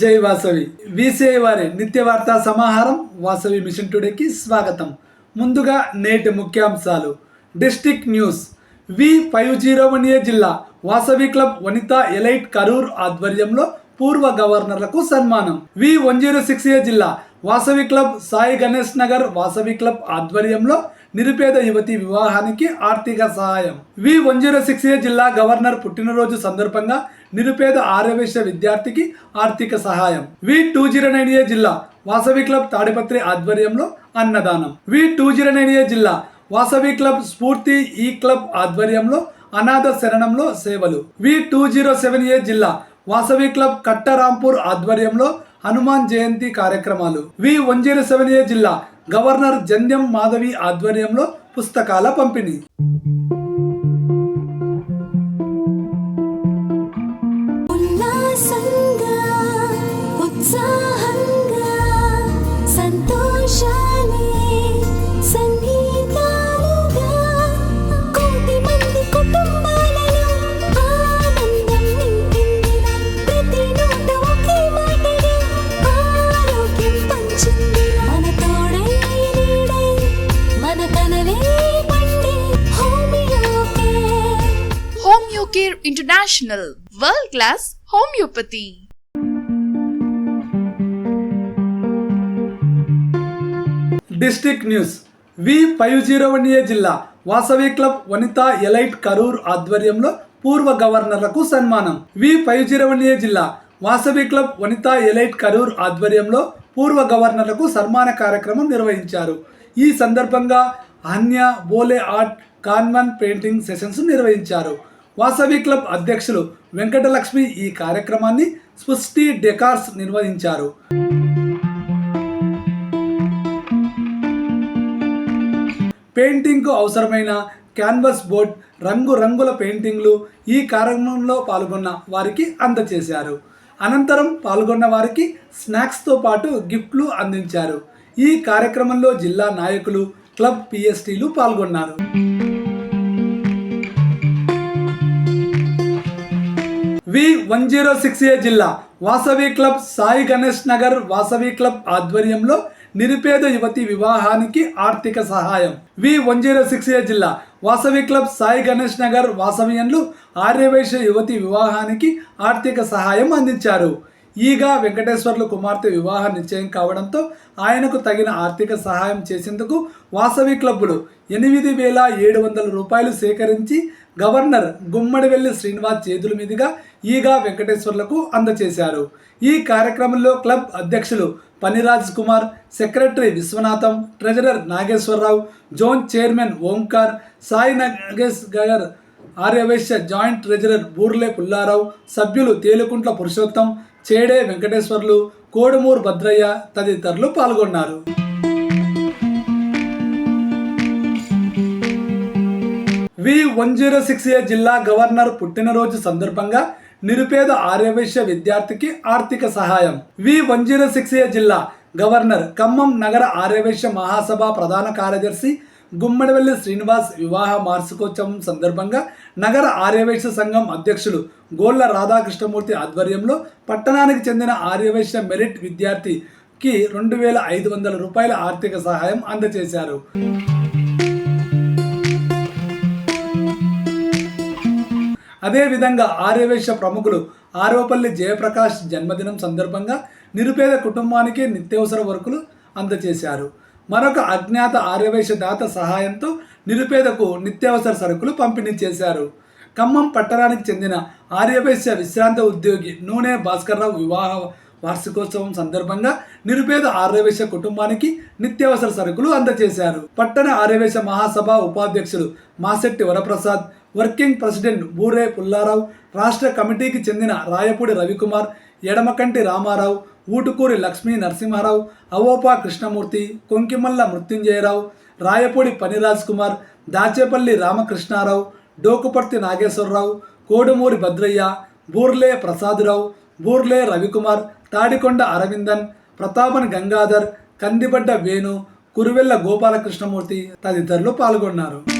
జై వాసవి. విసిఐ వారి నిత్య వార్తా సమాహారం వాసవి మిషన్ టుడేకి స్వాగతం. ముందుగా నేటి ముఖ్యాంశాలు. District news. V five zero one A జిల్లా వాసవి క్లబ్ వనిత ఎలైట్ కరూర్ ఆధ్వర్యంలో పూర్వ గవర్నర్లకు సన్మానం. V one zero six A జిల్లా వాసవి క్లబ్ సాయి గణేష్ నగర్ వాసవి క్లబ్ ఆధ్వర్యంలో నిరుపేద యువతి వివాహానికి ఆర్థిక సహాయం. V one zero six A జిల్లా గవర్నర్ పుట్టినరోజు సందర్భంగా నిరుపేద ఆరవేశ విద్యార్థికి ఆర్థిక సహాయం. V two zero nine A జిల్లా వాసవి క్లబ్ తాడిపత్రి ఆధ్వర్యంలో అన్నదానం. V two zero nine A జిల్లా వాసవి క్లబ్ స్ఫూర్తి ఈ క్లబ్ ఆధ్వర్యంలో అనాథ శరణంలో సేవలు. V two zero seven A జిల్లా వాసవి క్లబ్ కట్టరాంపూర్ ఆధ్వర్యంలో హనుమాన్ జయంతి కార్యక్రమాలు. V one zero seven A జిల్లా గవర్నర్ జంధ్యం మాధవి ఆధ్వర్యంలో పుస్తకాల పంపిణీ. ఉత్సాహంగా సంతోషాలే సంగీతాలుగా కోటి మంది కుటుంబాలలో ఆనందం ప్రతి నోట ఒకే మాటగా ఆరోగ్యం మన తోడై నీడై మన కనలే International, world class homeopathy. District news. V five zero one A జిల్లా. వాసవి క్లబ్ వనిత ఎలైట్ కరూర్ ఆధ్వర్యంలో పూర్వ గవర్నర్లకు సన్మానం. V five zero one A జిల్లా. వాసవి క్లబ్ వనిత ఎలైట్ కరూర్ ఆధ్వర్యంలో పూర్వ గవర్నర్లకు సన్మాన కార్యక్రమం నిర్వహించారు. ఈ సందర్భంగా అన్య బోలే ఆర్ట్ కాన్వన్ పెయింటింగ్ సెషన్స్ నిర్వహించారు. వాసవి క్లబ్ అధ్యక్షులు వెంకటలక్ష్మి ఈ కార్యక్రమాన్ని స్పృష్టి డెకార్స్ నిర్వహించారు. పెయింటింగ్కు అవసరమైన క్యాన్వాస్ బోర్డ్ రంగురంగుల పెయింటింగ్లు ఈ కార్యక్రమంలో పాల్గొన్న వారికి అందజేశారు అనంతరం పాల్గొన్న వారికి స్నాక్స్తో పాటు గిఫ్ట్లు అందించారు. ఈ కార్యక్రమంలో జిల్లా నాయకులు క్లబ్ పిఎస్టీలు పాల్గొన్నారు. V one zero six A జిల్లా వాసవి క్లబ్ సాయి గణేష్ నగర్ వాసవి క్లబ్ ఆధ్వర్యంలో నిరుపేద యువతి వివాహానికి ఆర్థిక సహాయం. V. One zero six A జిల్లా వాసవి క్లబ్ సాయి గణేష్ నగర్ వాసవియన్లు ఆర్యవైశ్య యువతి వివాహానికి ఆర్థిక సహాయం అందించారు. ఈగా వెంకటేశ్వర్లు కుమార్తె వివాహ నిశ్చయం కావడంతో ఆయనకు తగిన ఆర్థిక సహాయం చేసేందుకు వాసవి క్లబ్బులు ఎనిమిది వేల ఏడు వందల రూపాయలు సేకరించి గవర్నర్ గుమ్మడివెల్లి శ్రీనివాస్ చేతుల మీదుగా ఈగా వెంకటేశ్వర్లకు అందజేశారు. ఈ కార్యక్రమంలో క్లబ్ అధ్యక్షులు Paniraj Kumar secretary Viswanatham treasurer Nageswararao zone chairman Omkar Sai Nagesh Gagar Aryavysya joint treasurer Burle Pullarao సభ్యులు తేలుకుంట్ల పురుషోత్తం చేడే వెంకటేశ్వర్లు కోడుమూరు భద్రయ్య తదితరులు పాల్గొన్నారు. V one zero six A జిల్లా గవర్నర్ పుట్టినరోజు సందర్భంగా నిరుపేద ఆర్యవైశ్య విద్యార్థికి ఆర్థిక సహాయం. V. One zero six A జిల్లా గవర్నర్ ఖమ్మం నగర ఆర్యవైశ్య మహాసభ ప్రధాన కార్యదర్శి గుమ్మడివెల్లి శ్రీనివాస్ వివాహ వార్షికోత్సవం సందర్భంగా నగర ఆర్యవైశ్య సంఘం అధ్యక్షులు గోళ్ళ రాధాకృష్ణమూర్తి ఆధ్వర్యంలో పట్టణానికి చెందిన ఆర్యవైశ్య మెరిట్ విద్యార్థికి రెండు వేల ఐదు వందల రూపాయల ఆర్థిక సహాయం అందజేశారు. అదేవిధంగా ఆర్యవేశ ప్రముఖులు ఆరోపల్లి జయప్రకాష్ జన్మదినం సందర్భంగా నిరుపేద కుటుంబానికి నిత్యవసర వరకులు అందజేశారు. మరొక అజ్ఞాత ఆర్యవేశ దాత సహాయంతో నిరుపేదకు నిత్యావసర సరుకులు పంపిణీ చేశారు. ఖమ్మం పట్టణానికి చెందిన ఆర్యవేశ్య విశ్రాంత ఉద్యోగి నూనె భాస్కర్రావు వివాహ వార్షికోత్సవం సందర్భంగా నిరుపేద ఆర్యవేశ కుటుంబానికి నిత్యావసర సరుకులు అందజేశారు. పట్టణ ఆర్యవేశ మహాసభ ఉపాధ్యక్షులు మాసెట్టి వరప్రసాద్ వర్కింగ్ ప్రెసిడెంట్ బూరే పుల్లారావు రాష్ట్ర కమిటీకి చెందిన రాయపూడి రవికుమార్ ఎడమకంటి రామారావు ఊటుకూరి లక్ష్మీ నరసింహారావు అవోపా కృష్ణమూర్తి కొంకిమల్ల మృత్యుంజయరావు రాయపూడి పనిరాజ్ కుమార్ దాచేపల్లి రామకృష్ణారావు డోకుపర్తి నాగేశ్వరరావు కోడుమూరి భద్రయ్య బూర్లే ప్రసాదురావు బూర్లే రవికుమార్ తాడికొండ అరవిందన్ ప్రతాపన్ గంగాధర్ కందిబడ్డ వేణు కురువెల్ల గోపాలకృష్ణమూర్తి తదితరులు పాల్గొన్నారు.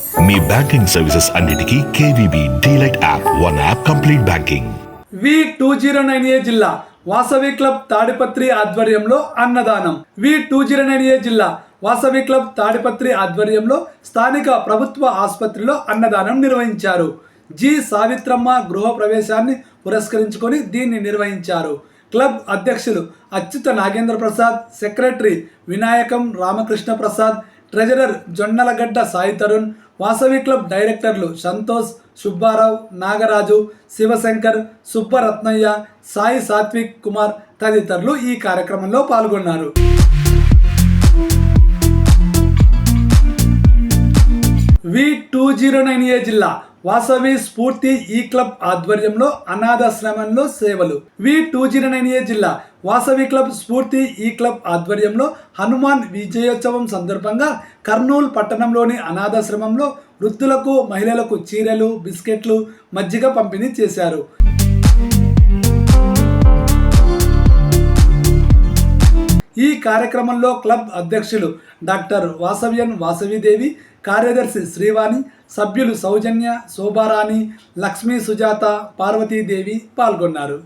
మీ బ్యాంకింగ్ సర్వీసెస్ అన్నిటికీ KVB Delight app one app complete banking. V two zero nine A జిల్లా వాసవి క్లబ్ తాడిపత్రి ఆధ్వర్యంలో అన్నదానం. V two zero nine A జిల్లా వాసవి క్లబ్ తాడిపత్రి ఆధ్వర్యంలో స్థానిక ప్రభుత్వ ఆసుపత్రిలో అన్నదానం నిర్వహించారు. జి సావిత్రమ్మ గృహ ప్రవేశాన్ని పురస్కరించుకొని దీన్ని నిర్వహించారు. క్లబ్ అధ్యక్షులు Achyuta Nagendra Prasad secretary Vinayakam Ramakrishna Prasad treasurer Jonnalagadda Sai Tarun Vasavi club డైరెక్టర్లు సంతోష్ సుబ్బారావు నాగరాజు శివశంకర్ సుబ్బరత్నయ్య సాయి సాత్విక్ కుమార్ తదితరులు ఈ కార్యక్రమంలో పాల్గొన్నారు. V two zero nine A జిల్లా వాసవి స్ఫూర్తి ఈ క్లబ్ ఆధ్వర్యంలో అనాథాశ్రమంలో సేవలు. V two zero nine A జిల్లా వాసవి క్లబ్ స్ఫూర్తి ఈ క్లబ్ ఆధ్వర్యంలో హనుమాన్ విజయోత్సవం సందర్భంగా కర్నూలు పట్టణంలోని అనాథాశ్రమంలో వృద్ధులకు మహిళలకు చీరలు బిస్కెట్లు మజ్జిగ పంపిణీ చేశారు. ఈ కార్యక్రమంలో క్లబ్ అధ్యక్షులు డాక్టర్ వాసవ్యన్ వాసవిదేవి కార్యదర్శి శ్రీవాణి సభ్యులు సౌజన్య శోభారాణి లక్ష్మీ సుజాత పార్వతీదేవి పాల్గొన్నారు.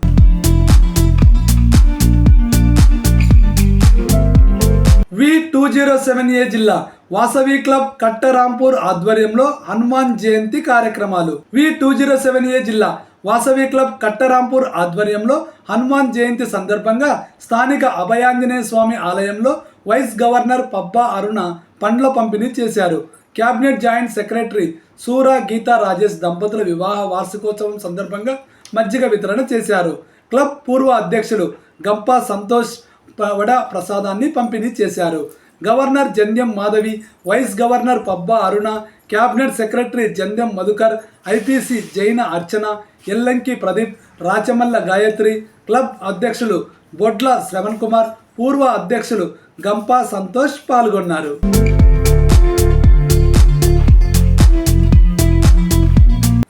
V two zero seven A జిల్లా వాసవి క్లబ్ కట్టరాంపూర్ ఆధ్వర్యంలో హనుమాన్ జయంతి కార్యక్రమాలు. V two zero seven A జిల్లా వాసవి క్లబ్ కట్టరాంపూర్ ఆధ్వర్యంలో హనుమాన్ జయంతి సందర్భంగా స్థానిక అభయాంజనేయ స్వామి ఆలయంలో వైస్ గవర్నర్ పబ్బా అరుణ పండ్ల పంపిణీ చేశారు. Cabinet joint secretary Sura Geetha Rajesh దంపతుల వివాహ వార్షికోత్సవం సందర్భంగా మజ్జిగ వితరణ చేశారు. క్లబ్ పూర్వ అధ్యక్షుడు గంపా సంతోష్ పవడ ప్రసాదాన్ని పంపిణీ చేశారు. Governor Jandhyam Madhavi vice governor Pabba Aruna cabinet secretary Jandhyam Madhukar IPC Jaina Archana Ellanki Pradeep Rachamalla Gayatri club అధ్యక్షులు బొడ్ల శ్రవణ్ కుమార్ పూర్వ అధ్యక్షులు గంపా సంతోష్ పాల్గొన్నారు.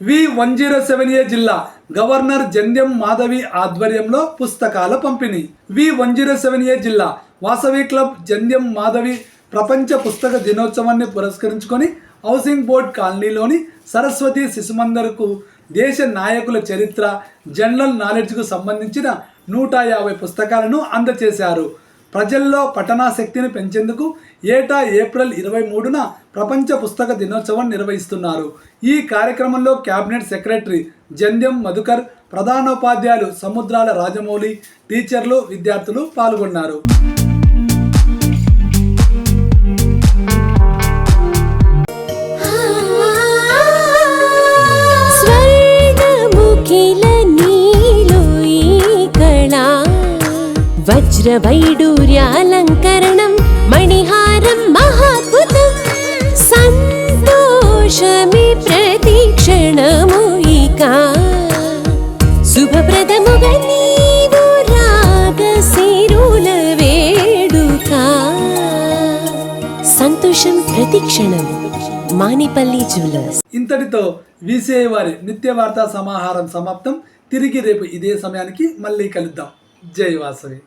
V one zero seven A జిల్లా గవర్నర్ జంధ్యం మాధవి ఆధ్వర్యంలో పుస్తకాల పంపిణీ. V one zero seven A జిల్లా వాసవి క్లబ్ జంధ్యం మాధవి ప్రపంచ పుస్తక దినోత్సవాన్ని పురస్కరించుకొని హౌసింగ్ బోర్డ్ కాలనీలోని సరస్వతి శిశుమందర్కు దేశ నాయకుల చరిత్ర జనరల్ నాలెడ్జ్కు సంబంధించిన నూట యాభై పుస్తకాలను అందజేశారు ప్రజల్లో పఠనాశక్తిని పెంచేందుకు ఏటా ఏప్రిల్ ఇరవై మూడున ప్రపంచ పుస్తక దినోత్సవం నిర్వహిస్తున్నారు. ఈ కార్యక్రమంలో కేబినెట్ సెక్రటరీ జంధ్యం మధుకర్ ప్రధానోపాధ్యాయులు సముద్రాల రాజమౌళి టీచర్లు విద్యార్థులు పాల్గొన్నారు. వజ్రవైడూర్యాలంకరణం మణిహారం సంతోషమి ప్రతిక్షణము ఇక. శుభప్రదముగా నీవు రాగ సిరుల వేడుక. సంతోషం ప్రతిక్షణం మానిపల్లి జ్యువెలర్స్. ఇంతటితో వీసీఐ వారి నిత్య వార్తా సమాహారం సమాప్తం. తిరిగి రేపు ఇదే సమయానికి మళ్ళీ కలుద్దాం. జై వాసవి.